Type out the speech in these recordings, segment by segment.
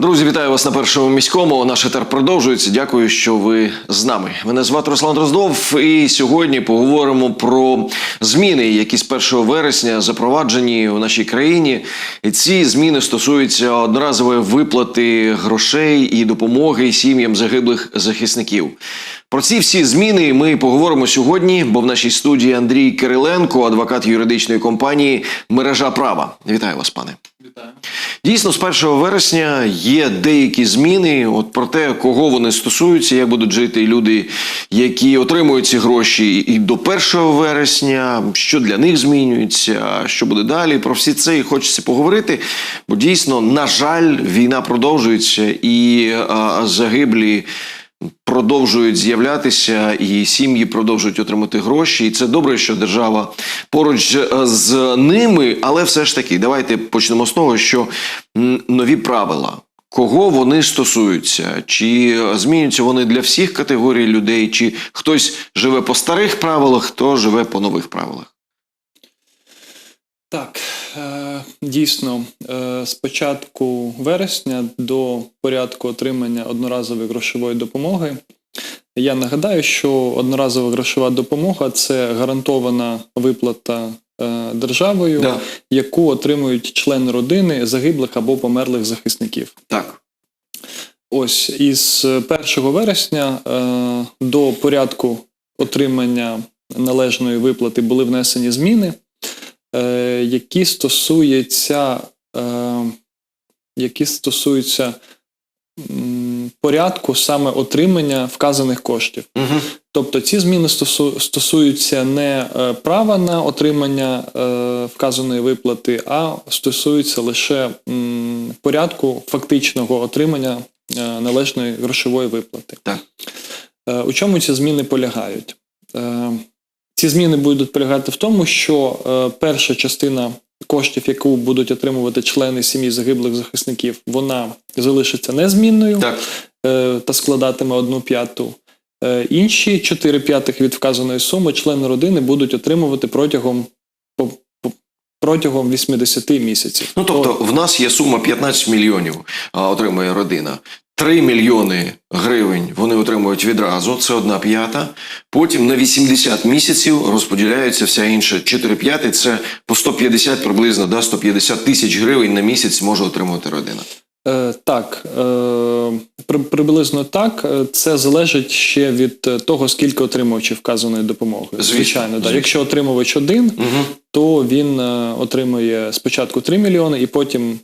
Друзі, вітаю вас на першому міському. Наш етер продовжується. Дякую, що ви з нами. Мене звати Руслан Дроздов, і сьогодні поговоримо про зміни, які з 1 вересня запроваджені у нашій країні. Ці зміни стосуються одноразової виплати грошей і допомоги сім'ям загиблих захисників. Про ці всі зміни ми поговоримо сьогодні, бо в нашій студії Андрій Кириленко, адвокат юридичної компанії Мережа права. Вітаю вас, пане. Вітаю. Дійсно, з 1 вересня є деякі зміни. От про те, кого вони стосуються, як будуть жити люди, які отримують ці гроші і до 1 вересня, що для них змінюється, що буде далі. Про всі це і хочеться поговорити. Бо дійсно, на жаль, війна продовжується і а, загиблі. Продовжують з'являтися, і сім'ї продовжують отримати гроші. І це добре, що держава поруч з ними. Але все ж таки, давайте почнемо з того, що нові правила. Кого вони стосуються? Чи змінюються вони для всіх категорій людей, чи хтось живе по старих правилах, хто живе по нових правилах? Так, е, дійсно, е, з початку вересня до порядку отримання одноразової грошової допомоги. Я нагадаю, що одноразова грошова допомога це гарантована виплата е, державою, Да. яку отримують члени родини загиблих або померлих захисників. Так. Ось із 1 вересня до порядку отримання належної виплати були внесені зміни, е, які стосуються, е, які стосуються м, порядку саме отримання вказаних коштів. Угу. Тобто ці зміни стосу- стосуються не е, права на отримання е, вказаної виплати, а стосуються лише м, порядку фактичного отримання е, належної грошової виплати. Так. Е, У чому ці зміни полягають? Е, Ці зміни будуть полягати в тому, що е, перша частина коштів, яку будуть отримувати члени сім'ї загиблих захисників, вона залишиться незмінною Так. е, та складатиме одну п'яту. Е, Інші 4 п'ятих від вказаної суми члени родини будуть отримувати протягом, протягом 80 місяців. Ну тобто, в нас є сума 15 мільйонів, а, отримує родина. 3 мільйони гривень вони отримують відразу, це одна п'ята. Потім на 80 місяців розподіляється вся інша 4 п'яти. Це по 150 приблизно, да, 150 тисяч гривень на місяць може отримувати родина. Е, так, е, при, приблизно так. Е, Це залежить ще від е, того, скільки отримувачів вказаної допомоги. Звісно, Звичайно, да. звісно. якщо отримувач один, Угу. то він е, отримує спочатку 3 мільйони і потім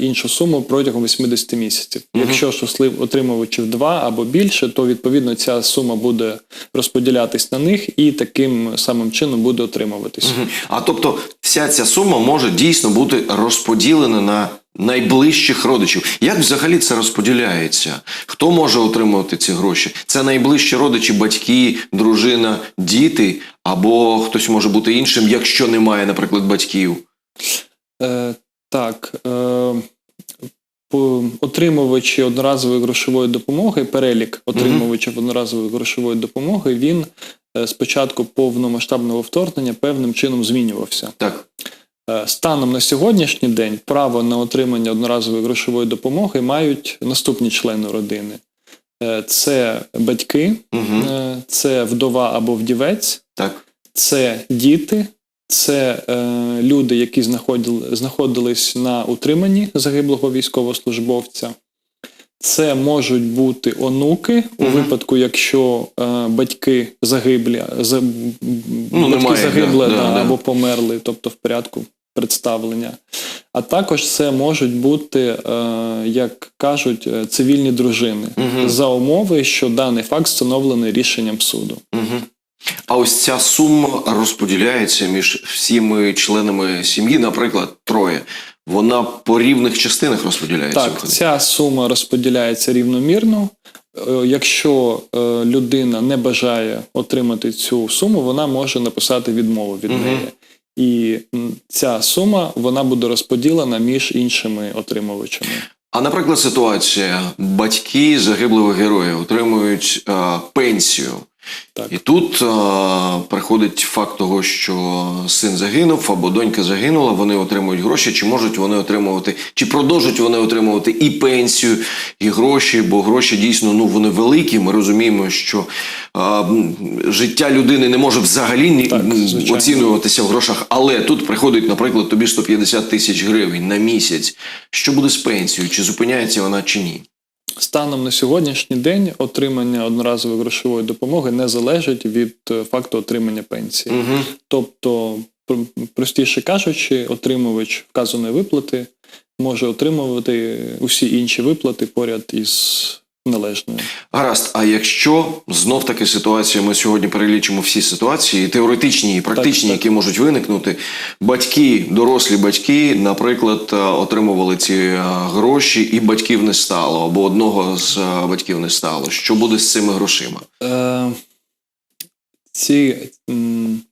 іншу суму протягом 80 місяців. Мгм. Якщо ж услив отримувачів 2 або більше, то відповідно ця сума буде розподілятись на них і таким самим чином буде отримуватись. Мгм. А тобто, вся ця сума може дійсно бути розподілена на найближчих родичів. Як взагалі це розподіляється? Хто може отримувати ці гроші? Це найближчі родичі, батьки, дружина, діти, або хтось може бути іншим, якщо немає, наприклад, батьків. Е, так. Е, отримувачі одноразової грошової допомоги, перелік отримувачів одноразової грошової допомоги, він е, з початку повномасштабного вторгнення певним чином змінювався. Так. Е, Станом на сьогоднішній день право на отримання одноразової грошової допомоги мають наступні члени родини: Е, це батьки, Угу. це вдова або вдівець, Так. це діти, це е, люди, які знаходили, знаходились на утриманні загиблого військовослужбовця. Це можуть бути онуки у Мгм. випадку, якщо е, батьки загиблі, за, Ну, батьки немає, загибли да, да, да, да. або померли, тобто в порядку представлення. А також це можуть бути, е, як кажуть, е, цивільні дружини Мгм. за умови, що даний факт встановлений рішенням суду. Угу. А ось ця сума розподіляється між всіми членами сім'ї, наприклад, троє. Вона по рівних частинах розподіляється. Так, ця сума розподіляється рівномірно. Е, Якщо е, людина не бажає отримати цю суму, вона може написати відмову від неї. І ця сума вона буде розподілена між іншими отримувачами. А наприклад, ситуація: батьки загиблого героя отримують е, пенсію. Так. І тут а, приходить факт того, що син загинув або донька загинула, вони отримують гроші, чи можуть вони отримувати, чи продовжують вони отримувати і пенсію, і гроші, бо гроші дійсно ну вони великі. Ми розуміємо, що а, життя людини не може взагалі ні, Так, оцінюватися в грошах. Але тут приходить, наприклад, тобі 150 тисяч гривень на місяць. Що буде з пенсією? Чи зупиняється вона, чи ні? Станом на сьогоднішній день отримання одноразової грошової допомоги не залежить від е, факту отримання пенсії. Угу. Тобто, пр- простіше кажучи, отримувач вказаної виплати може отримувати усі інші виплати поряд із належною. Гаразд, а якщо знов таки ситуація, ми сьогодні перелічимо всі ситуації, теоретичні і практичні, Так, так. які можуть виникнути. Батьки, дорослі батьки, наприклад, е, отримували ці е, гроші, і батьків не стало, або одного з е, батьків не стало. Що буде з цими грошима? Е, ці,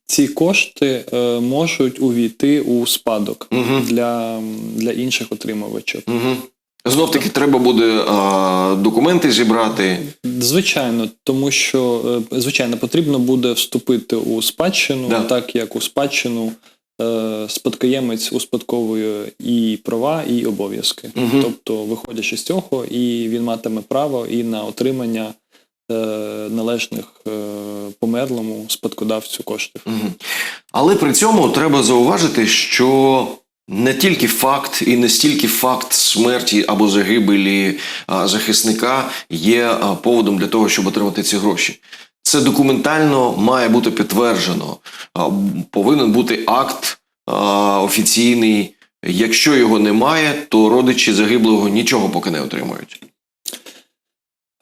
ці кошти можуть увійти у спадок Угу. для, для інших отримувачів. Угу. Знов таки треба буде е, документи зібрати. Звичайно, тому що е, звичайно потрібно буде вступити у спадщину, Да. так як у спадщину е, спадкоємець успадковує і права, і обов'язки. Мгм. Тобто, виходячи з цього, і він матиме право і на отримання е, належних померлому спадкодавцю коштів. Але при цьому треба зауважити, що не тільки факт і не стільки факт смерті або загибелі захисника є поводом для того, щоб отримати ці гроші. Це документально має бути підтверджено. Повинен бути акт офіційний. Якщо його немає, то родичі загиблого нічого поки не отримують.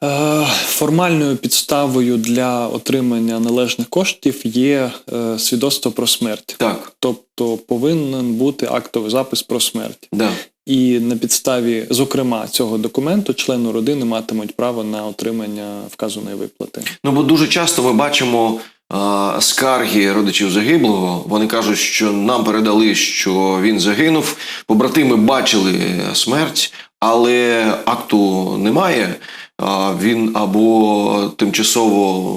Е, Формальною підставою для отримання належних коштів є е, свідоцтво про смерть. Так, Тобто повинен бути актовий запис про смерть. да. І на підставі, зокрема, цього документу члени родини матимуть право на отримання вказаної виплати. Ну бо дуже часто ми бачимо а, скарги родичів загиблого. Вони кажуть, що нам передали, що він загинув. Побратими бачили смерть, але акту немає. Він або тимчасово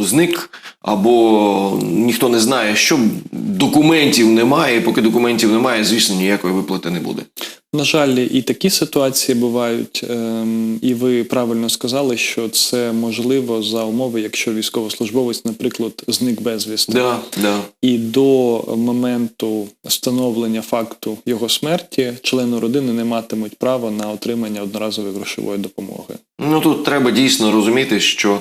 зник, або ніхто не знає, що документів немає. І поки документів немає, звісно, ніякої виплати не буде. На жаль, і такі ситуації бувають, ем, і ви правильно сказали, що це можливо за умови, якщо військовослужбовець, наприклад, зник безвісти. Да, да. І до моменту встановлення факту його смерті члени родини не матимуть права на отримання одноразової грошової допомоги. Ну тут треба дійсно розуміти, що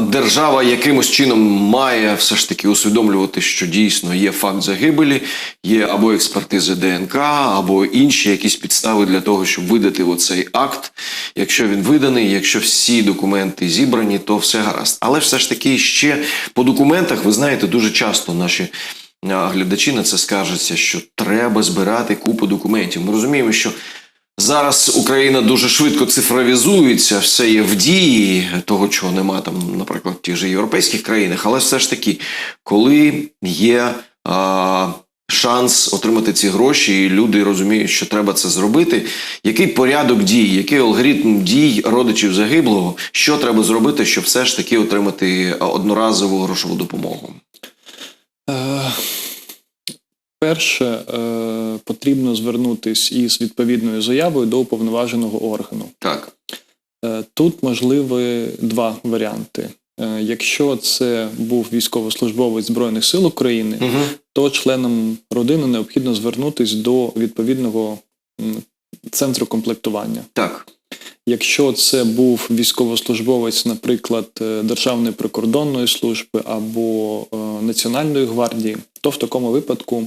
держава якимось чином має все ж таки усвідомлювати, що дійсно є факт загибелі, є або експертизи ДНК, або інші якісь підстави для того, щоб видати оцей акт. Якщо він виданий, якщо всі документи зібрані, то все гаразд. Але все ж таки ще по документах, ви знаєте, дуже часто наші. Глядачі на це скаржаться, що треба збирати купу документів. Ми розуміємо, що Зараз Україна дуже швидко цифровізується, все є в дії, того, чого нема там, наприклад, в тих же європейських країнах. Але все ж таки, коли є а, шанс отримати ці гроші, і люди розуміють, що треба це зробити, який порядок дій, який алгоритм дій родичів загиблого, що треба зробити, щоб все ж таки отримати одноразову грошову допомогу? Перше, е, потрібно звернутись із відповідною заявою до уповноваженого органу. Так. Е, Тут можливі два варіанти. Е, Якщо це був військовослужбовець Збройних сил України, Угу. то членам родини необхідно звернутись до відповідного центру комплектування. Так. Якщо це був військовослужбовець, наприклад, Державної прикордонної служби або Національної гвардії, то в такому випадку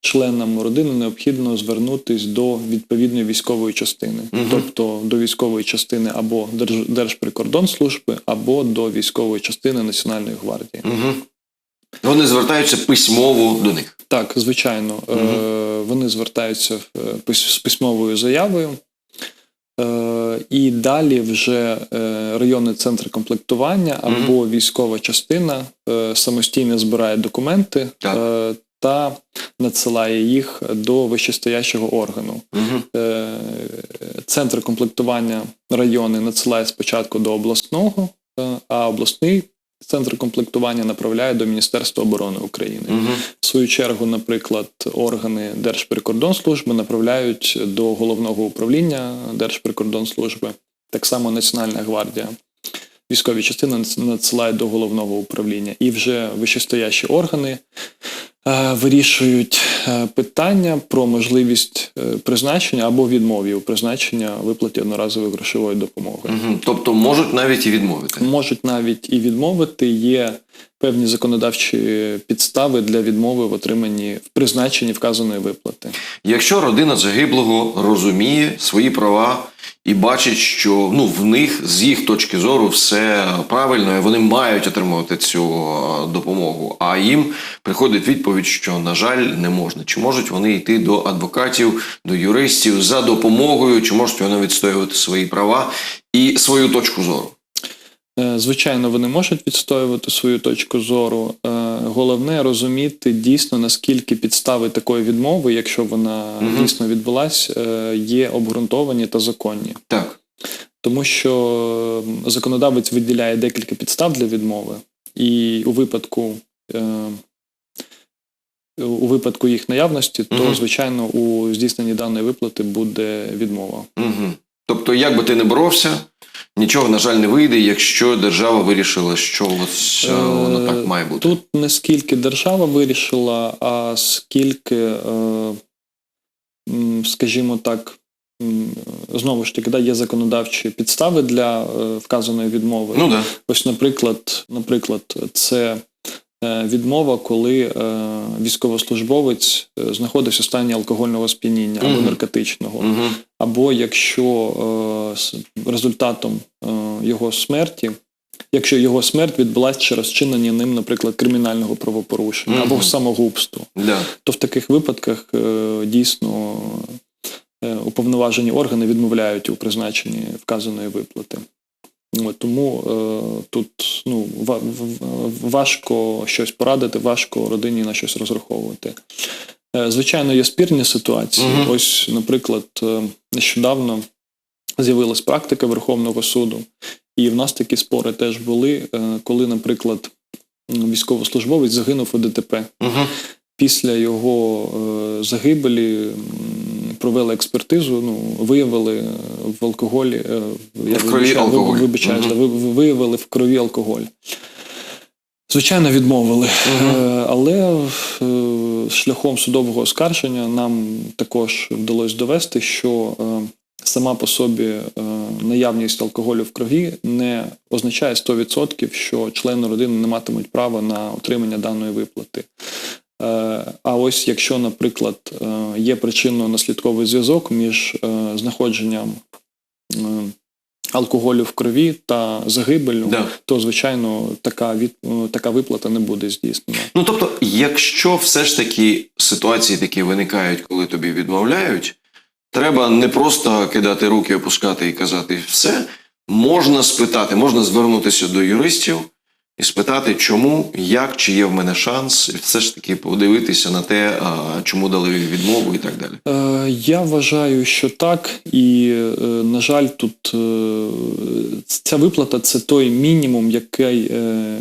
членам родини необхідно звернутись до відповідної військової частини, Мгм. тобто до військової частини або Держ- Держприкордонслужби, або до військової частини Національної гвардії. Угу. Вони звертаються письмово до них. Так, звичайно, е, вони звертаються е, з письмовою заявою. Е, і далі вже районний центр комплектування або військова частина самостійно збирає документи Так. Та надсилає їх до вищестоящого органу. Угу. Центр комплектування райони надсилає спочатку до обласного, е, а обласний Центр комплектування направляє до Міністерства оборони України. Угу. В свою чергу, наприклад, органи Держприкордонслужби направляють до головного управління Держприкордонслужби, так само Національна гвардія. Військові частини надс- надсилають до головного управління, і вже вищестоящі органи вирішують е, питання про можливість е, призначення або відмові у призначення виплаті одноразової грошової допомоги. Угу. Тобто можуть навіть і відмовити. Можуть навіть і відмовити. Є певні законодавчі підстави для відмови в отриманні в призначенні вказаної виплати. Якщо родина загиблого розуміє свої права і бачить, що ну в них з їх точки зору все правильно, і вони мають отримувати цю е, допомогу. А їм приходить відповідь, що на жаль не можна. Чи можуть вони йти до адвокатів, до юристів за допомогою, чи можуть вони відстоювати свої права і свою точку зору? Е, Звичайно, вони можуть відстоювати свою точку зору. Е, Головне розуміти дійсно наскільки підстави такої відмови, якщо вона Мгм. дійсно відбулась, е, є обґрунтовані та законні. Так. Тому що законодавець виділяє декілька підстав для відмови, і у випадку, у випадку їх наявності, то звичайно у здійсненні даної виплати буде відмова. Угу. Тобто, як би ти не боровся, нічого, на жаль, не вийде, якщо держава вирішила, що ось е, воно так має бути. Тут не скільки держава вирішила, а скільки, е, скажімо так, знову ж таки, да, є законодавчі підстави для е, вказаної відмови. Ну да. Ось, наприклад, наприклад, це відмова, коли е, військовослужбовець е, знаходився в стані алкогольного сп'яніння або наркотичного, або якщо е, результатом е, його смерті. Якщо його смерть відбулася через вчинення ним, наприклад, кримінального правопорушення Мгм. або самогубство, Да. то в таких випадках е, дійсно е, уповноважені органи відмовляють у призначенні вказаної виплати. Тому е, тут ну, важко щось порадити, важко родині на щось розраховувати. Е, звичайно, є спірні ситуації. Мгм. Ось, наприклад, е, нещодавно з'явилась практика Верховного суду, і в нас такі спори теж були, е, коли, наприклад, військовослужбовець загинув у ДТП. Угу. Після його е, загибелі провели експертизу, ну, виявили е, в алкоголі. е, я В крові алкоголь. ви- Вибачаюсь, Мгм. да, ви- ви- виявили в крові алкоголь. Звичайно, відмовили. Е, Але шляхом судового оскарження нам також вдалося довести, що сама по собі наявність алкоголю в крові не означає 100%, що члени родини не матимуть права на отримання даної виплати. Е, А ось якщо, наприклад, е, є причинно-наслідковий зв'язок між е, знаходженням алкоголю в крові та загибелью, Да. то звичайно така від така виплата не буде здійснена. Ну тобто, якщо все ж таки ситуації такі виникають, коли тобі відмовляють, треба не просто кидати руки, опускати і казати все. Можна спитати, можна звернутися до юристів і спитати, чому, як, чи є в мене шанс, і все ж таки подивитися на те, чому дали відмову і так далі. Е, Я вважаю, що так, і е, на жаль, тут е, ця виплата це той мінімум, який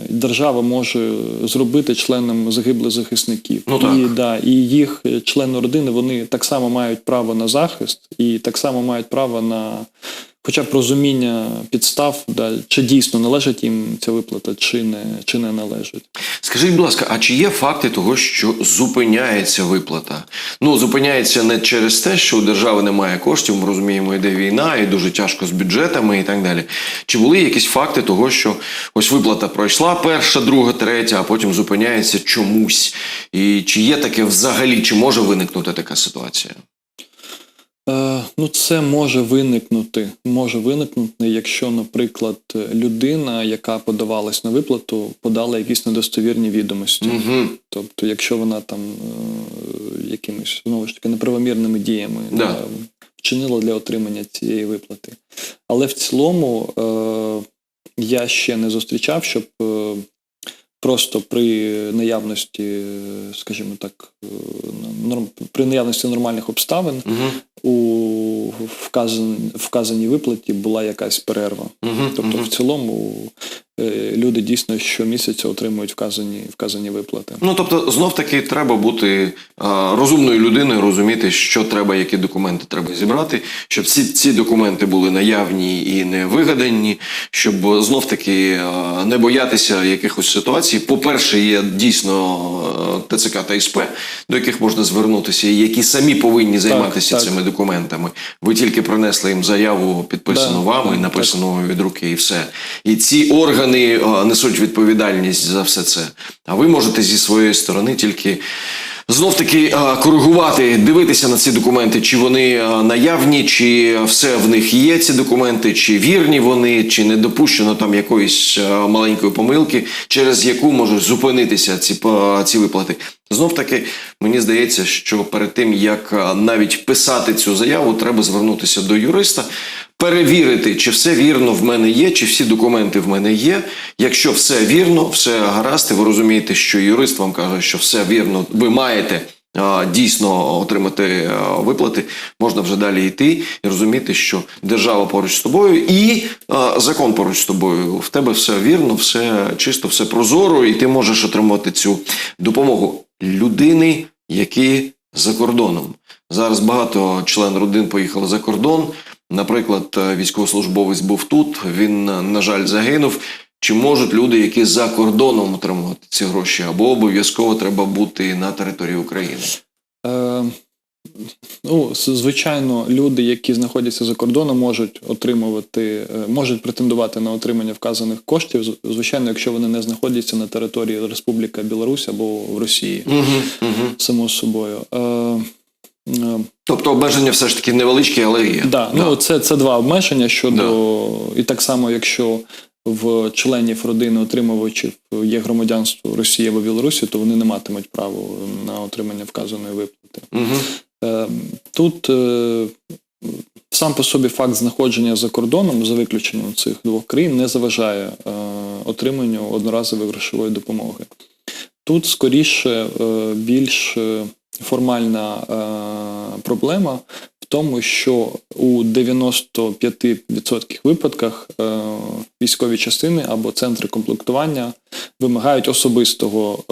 держава може зробити членам загиблих захисників. Ну, так. І, да, і їх члени родини вони так само мають право на захист і так само мають право на. Хоча б розуміння підстав, да, чи дійсно належить їм ця виплата, чи не, чи не належить. Скажіть, будь ласка, а чи є факти того, що зупиняється виплата? Ну, зупиняється не через те, що у держави немає коштів, ми розуміємо, йде війна, і дуже тяжко з бюджетами і так далі. Чи були якісь факти того, що ось виплата пройшла перша, друга, третя, а потім зупиняється чомусь? І чи є таке взагалі, чи може виникнути така ситуація? Е, Ну, це може виникнути. Може виникнути, якщо, наприклад, людина, яка подавалась на виплату, подала якісь недостовірні відомості. Угу. Тобто, якщо вона там е, якимись знову ж таки неправомірними діями Да. е, вчинила для отримання цієї виплати. Але в цілому е, я ще не зустрічав, щоб просто при наявності, скажімо так, е, норм, при наявності нормальних обставин Угу. у вказан, вказаній виплаті була якась перерва. Угу. Тобто, в цілому люди дійсно щомісяця отримують вказані, вказані виплати. Ну тобто, знов таки треба бути а, розумною людиною, розуміти, що треба, які документи треба зібрати, щоб ці, ці документи були наявні і не вигадані, щоб знов таки не боятися якихось ситуацій. По-перше, є дійсно ТЦК та СП, до яких можна звернутися, і які самі повинні займатися так. цими документами. Ви тільки принесли їм заяву, підписану Да, вами, да, написану від руки, і все. І ці органи а, несуть відповідальність за все це. А ви можете зі своєї сторони тільки. Знов таки коригувати, дивитися на ці документи, чи вони наявні, чи все в них є ці документи, чи вірні вони, чи не допущено там якоїсь маленької помилки, через яку можуть зупинитися ці, ці виплати. Знов таки, мені здається, що перед тим як навіть писати цю заяву, треба звернутися до юриста, перевірити, чи все вірно в мене є, чи всі документи в мене є. Якщо все вірно, все гаразд, ви розумієте, що юрист вам каже, що все вірно, ви маєте. Дійсно отримати виплати, можна вже далі йти і розуміти, що держава поруч з тобою і закон поруч з тобою. В тебе все вірно, все чисто, все прозоро, і ти можеш отримати цю допомогу людини, які за кордоном. Зараз багато член родин поїхали за кордон. Наприклад, е, військовослужбовець був тут, він, е, на жаль, загинув. Чи можуть люди, які за кордоном отримувати ці гроші, або обов'язково треба бути на території України? Е, ну, звичайно, люди, які знаходяться за кордоном, можуть отримувати, е, можуть претендувати на отримання вказаних коштів, звичайно, якщо вони не знаходяться на території Республіки Білорусь або в Росії, Угу, угу. само собою. Е, Тобто обмеження все ж таки невеличкі, але є. Да, ну це, це два обмеження щодо Да. і так само, якщо в членів родини отримувачів є громадянство Росії або Білорусі, то вони не матимуть права на отримання вказаної виплати. Угу. Тут е, сам по собі факт знаходження за кордоном, за виключенням цих двох країн, не заважає е, отриманню одноразової грошової допомоги. Тут скоріше більш формальна е, проблема в тому, що у 95% випадках е, військові частини або центри комплектування вимагають особистого.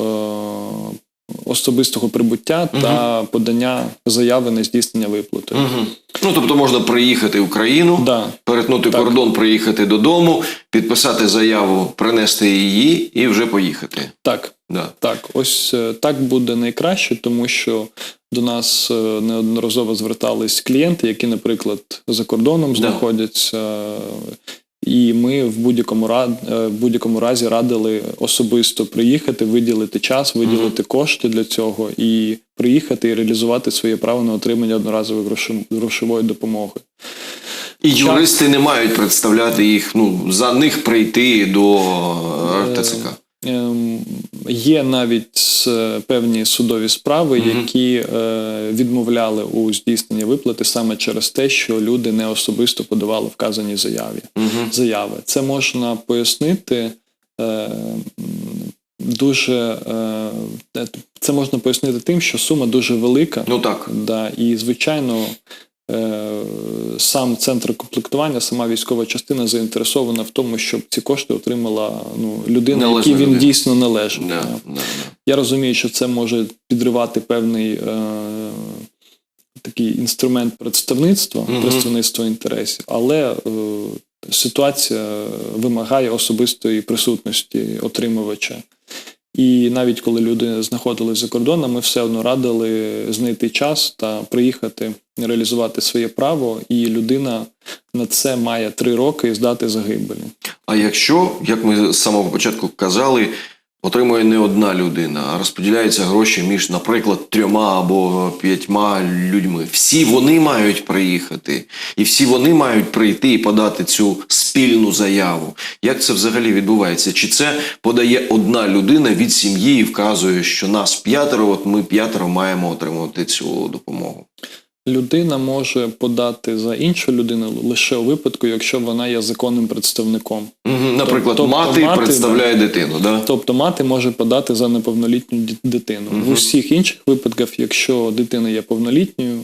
е, Особистого прибуття та подання заяви на здійснення виплати. Угу. Ну тобто можна приїхати в країну, Да, перетнути Так. кордон, приїхати додому, підписати заяву, принести її і вже поїхати. так, Да. так. Ось е, так буде найкраще, тому що до нас е, неодноразово звертались клієнти, які, наприклад, за кордоном Да. знаходяться. І ми в будь-якому рад, е, в будь-якому разі радили особисто приїхати, виділити час, виділити кошти для цього і приїхати і реалізувати своє право на отримання одноразової грошової допомоги. І Час- юристи не мають представляти їх, ну за них прийти до ТЦК. Ем, Є навіть е, певні судові справи, які е, відмовляли у здійсненні виплати саме через те, що люди не особисто подавали вказані заяві. Заяви. Це можна пояснити е, дуже. Це можна пояснити тим, що сума дуже велика. Ну так. Да, і, звичайно, сам центр комплектування, сама військова частина заінтересована в тому, щоб ці кошти отримала ну, людина, якій він людина. дійсно належить. Да. да, да. Я розумію, що це може підривати певний е, такий інструмент представництва, Мгм. представництва інтересів, але е, ситуація вимагає особистої присутності отримувача. І навіть коли люди знаходились за кордоном, ми все одно радили знайти час та приїхати реалізувати своє право, і людина на це має три роки здати загибелі. А якщо, як ми з самого початку казали, отримує не одна людина, а розподіляються гроші між, наприклад, трьома або п'ятьма людьми. Всі вони мають приїхати, і всі вони мають прийти і подати цю спільну заяву. Як це взагалі відбувається? Чи це подає одна людина від сім'ї і вказує, що нас п'ятеро, от ми п'ятеро маємо отримувати цю допомогу? Людина може подати за іншу людину лише у випадку, якщо вона є законним представником. Наприклад, Тобто мати, мати, представляє дитину, да? Тобто мати може подати за неповнолітню дитину. Мгм. В усіх інших випадках, якщо дитина є повнолітньою,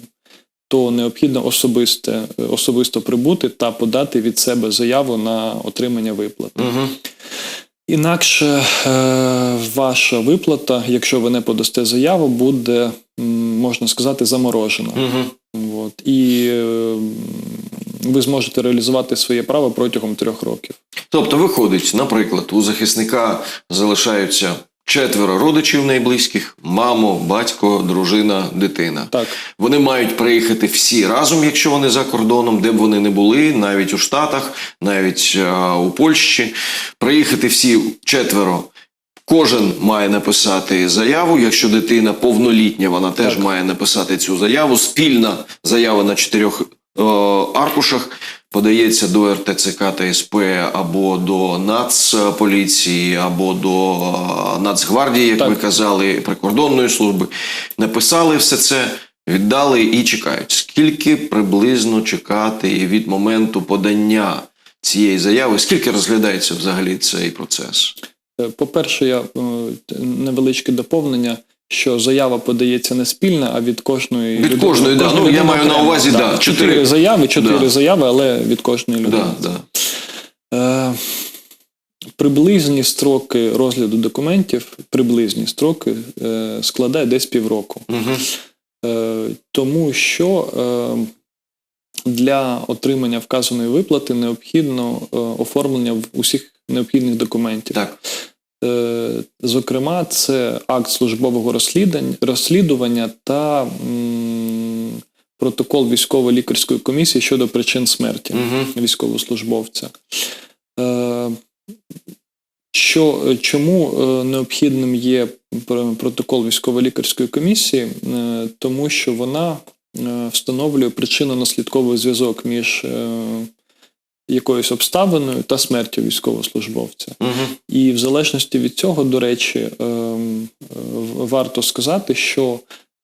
то необхідно особисте, особисто прибути та подати від себе заяву на отримання виплат. Угу. Інакше е, ваша виплата, якщо ви не подасте заяву, буде, можна сказати, заморожена. Угу. От. І е, ви зможете реалізувати своє право протягом трьох років. Тобто, виходить, наприклад, у захисника залишаються четверо родичів найблизьких: мамо, батько, дружина, дитина. Так, Вони мають приїхати всі разом, якщо вони за кордоном, де б вони не були, навіть у Штатах, навіть е, у Польщі. Приїхати всі четверо. Кожен має написати заяву. Якщо дитина повнолітня, вона теж Так. має написати цю заяву. Спільна заява на чотирьох аркушах подається до РТЦК та СП або до Нацполіції, або до е, Нацгвардії, як Так. ви казали, прикордонної служби. Написали все це, віддали і чекають. Скільки приблизно чекати від моменту подання цієї заяви? Скільки розглядається взагалі цей процес? Е, по-перше, я е, невеличке доповнення. Що заява подається не спільна, а від кожної Від людини. кожної, да. Ну, я маю на увазі, да, чотири чотири. заяви, чотири Да. заяви, але від кожної людини. Да, да. Е, приблизні строки розгляду документів, приблизні строки е, складає десь півроку. Угу. Е, тому що е, для отримання вказаної виплати необхідно е, оформлення усіх необхідних документів. Так. Е, Зокрема, це акт службового розслідування, та протокол військово-лікарської комісії щодо причин смерті Угу. військовослужбовця. Е, Що, чому е, необхідним є протокол військово-лікарської комісії? Тому що вона встановлює причинно-наслідковий зв'язок між якоюсь обставиною та смертю військовослужбовця. Угу. І в залежності від цього, до речі, ем, е, варто сказати, що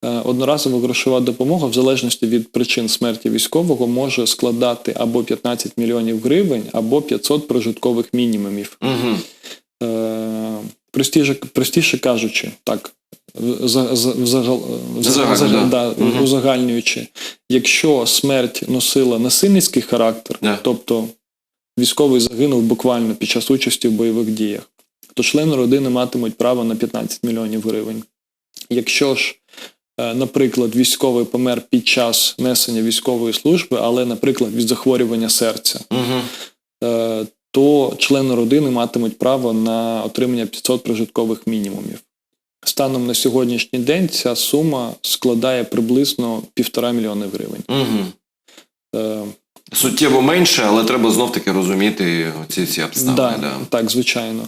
е, одноразова грошова допомога, в залежності від причин смерті військового, може складати або 15 мільйонів гривень, або 500 прожиткових мінімумів. Угу. Е, Простіше, простіше кажучи, так. Узагальнюючи, якщо смерть носила насильницький характер, Да. тобто військовий загинув буквально під час участі в бойових діях, то члени родини матимуть право на 15 мільйонів гривень. Якщо ж, е, наприклад, військовий помер під час несення військової служби, але, наприклад, від захворювання серця, Угу. е, то члени родини матимуть право на отримання 500 прожиткових мінімумів. Станом на сьогоднішній день ця сума складає приблизно півтора мільйони гривень. Угу. Е, Суттєво менше, але треба знов таки розуміти ці, ці обставини. да, Да. Так, звичайно.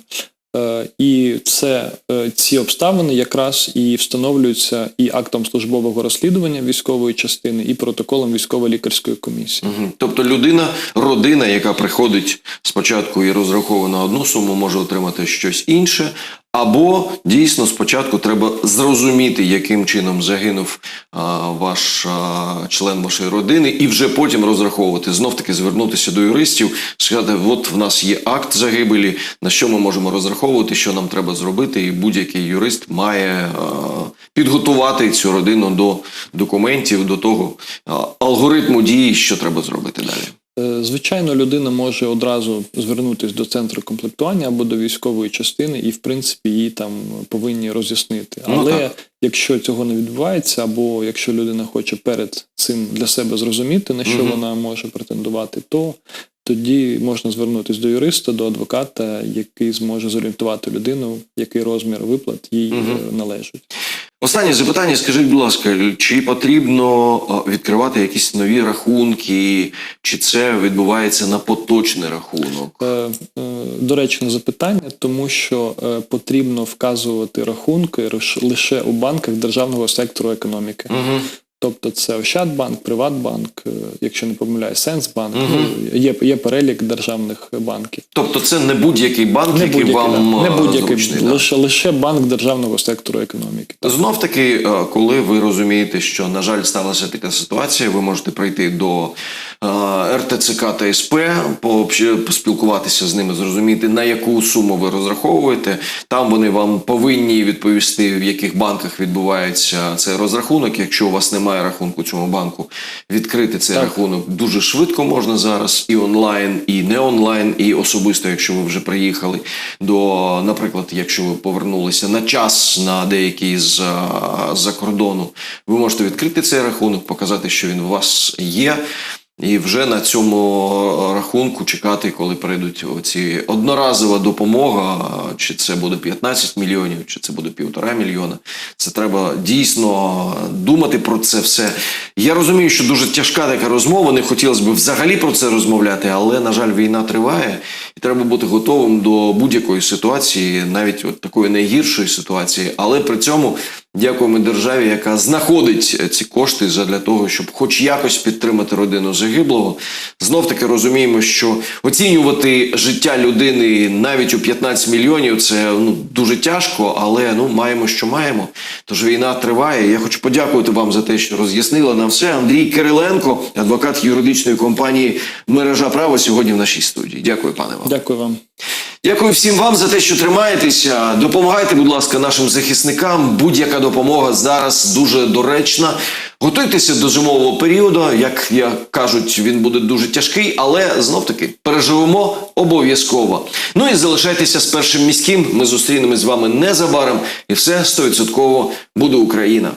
Е, І це е, ці обставини якраз і встановлюються і актом службового розслідування військової частини, і протоколом військово-лікарської комісії. Угу. Тобто людина, родина, яка приходить спочатку і розраховує на одну суму, може отримати щось інше. Або дійсно спочатку треба зрозуміти, яким чином загинув а, ваш а, член вашої родини, і вже потім розраховувати. Знов таки звернутися до юристів, сказати: от в нас є акт загибелі, на що ми можемо розраховувати, що нам треба зробити, і будь-який юрист має а, підготувати цю родину до документів, до того а, алгоритму дії, що треба зробити далі. Е, Звичайно, людина може одразу звернутися до центру комплектування або до військової частини, і в принципі її там повинні роз'яснити. Ну, Але так. якщо цього не відбувається, або якщо людина хоче перед цим для себе зрозуміти, на що Мгм. вона може претендувати, то тоді можна звернутися до юриста, до адвоката, який зможе зорієнтувати людину, який розмір виплат їй е, належить. Останнє запитання. Скажіть, будь ласка, чи потрібно відкривати якісь нові рахунки, чи це відбувається на поточний рахунок? Е, е, Доречне запитання, тому що е, потрібно вказувати рахунки лише у банках державного сектору економіки. Угу. Тобто це Ощадбанк, Приватбанк, е, якщо не помиляю, Сенсбанк. Ну, є, є перелік державних банків. Тобто це не будь-який банк, Не який будь-який, вам да. не будь-який зручний, да? лише, лише банк державного сектору економіки. Знов таки, е, коли ви розумієте, що на жаль сталася така ситуація, ви можете прийти до е, РТЦК та СП, поспілкуватися з ними, зрозуміти, на яку суму ви розраховуєте. Там вони вам повинні відповісти, в яких банках відбувається цей розрахунок. Якщо у вас немає рахунку цьому банку, відкрити цей Так. рахунок дуже швидко можна зараз і онлайн, і не онлайн, і особисто, якщо ви вже приїхали до, наприклад, якщо ви повернулися на час на деякий з за кордону, ви можете відкрити цей рахунок, показати, що він у вас є. І вже на цьому рахунку чекати, коли прийдуть оці одноразова допомога, чи це буде 15 мільйонів, чи це буде півтора мільйона. Це треба дійсно думати про це все. Я розумію, що дуже тяжка така розмова. Не хотілося б взагалі про це розмовляти, але на жаль, війна триває, і треба бути готовим до будь-якої ситуації, навіть от такої найгіршої ситуації. Але при цьому дякуємо державі, яка знаходить ці кошти для того, щоб хоч якось підтримати родину загиблого. Знов таки розуміємо, що оцінювати життя людини навіть у 15 мільйонів це ну дуже тяжко, але ну маємо, що маємо. Тож війна триває. Я хочу подякувати вам за те, що роз'яснили нам все. Андрій Кириленко, адвокат юридичної компанії Мережа права, сьогодні в нашій студії. Дякую, пане вам. Дякую вам. Дякую всім вам за те, що тримаєтеся. Допомагайте, будь ласка, нашим захисникам. Будь-яка допомога зараз дуже доречна. Готуйтеся до зимового періоду. Як я кажуть, він буде дуже тяжкий, але знов таки переживемо обов'язково. Ну і залишайтеся з першим міським. Ми зустрінемось з вами незабаром, і все стовідсотково буде Україна.